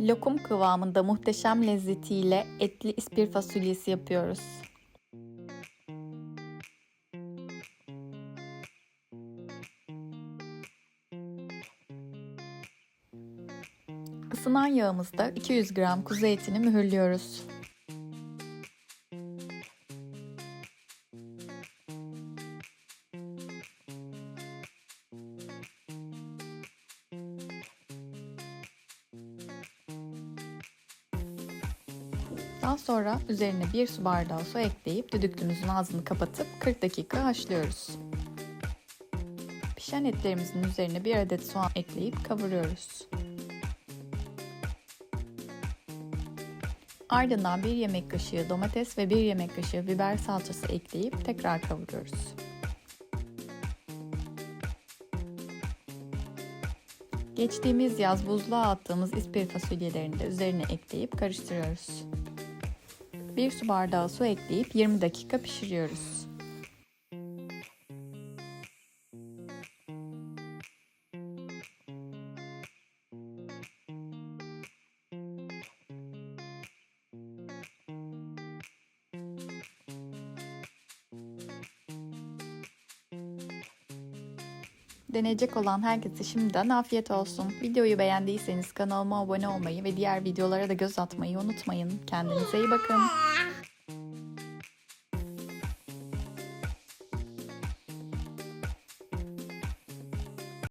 Lokum kıvamında muhteşem lezzetiyle etli ispir fasulyesi yapıyoruz. Isınan yağımızda 200 gram kuzu etini mühürlüyoruz. Daha sonra üzerine bir su bardağı su ekleyip düdüklümüzün ağzını kapatıp 40 dakika haşlıyoruz. Pişen etlerimizin üzerine bir adet soğan ekleyip kavuruyoruz. Ardından bir yemek kaşığı domates ve bir yemek kaşığı biber salçası ekleyip tekrar kavuruyoruz. Geçtiğimiz yaz buzluğa attığımız ispir fasulyelerini de üzerine ekleyip karıştırıyoruz. Bir su bardağı su ekleyip 20 dakika pişiriyoruz. Deneyecek olan herkese şimdiden afiyet olsun. Videoyu beğendiyseniz kanalıma abone olmayı ve diğer videolara da göz atmayı unutmayın. Kendinize iyi bakın.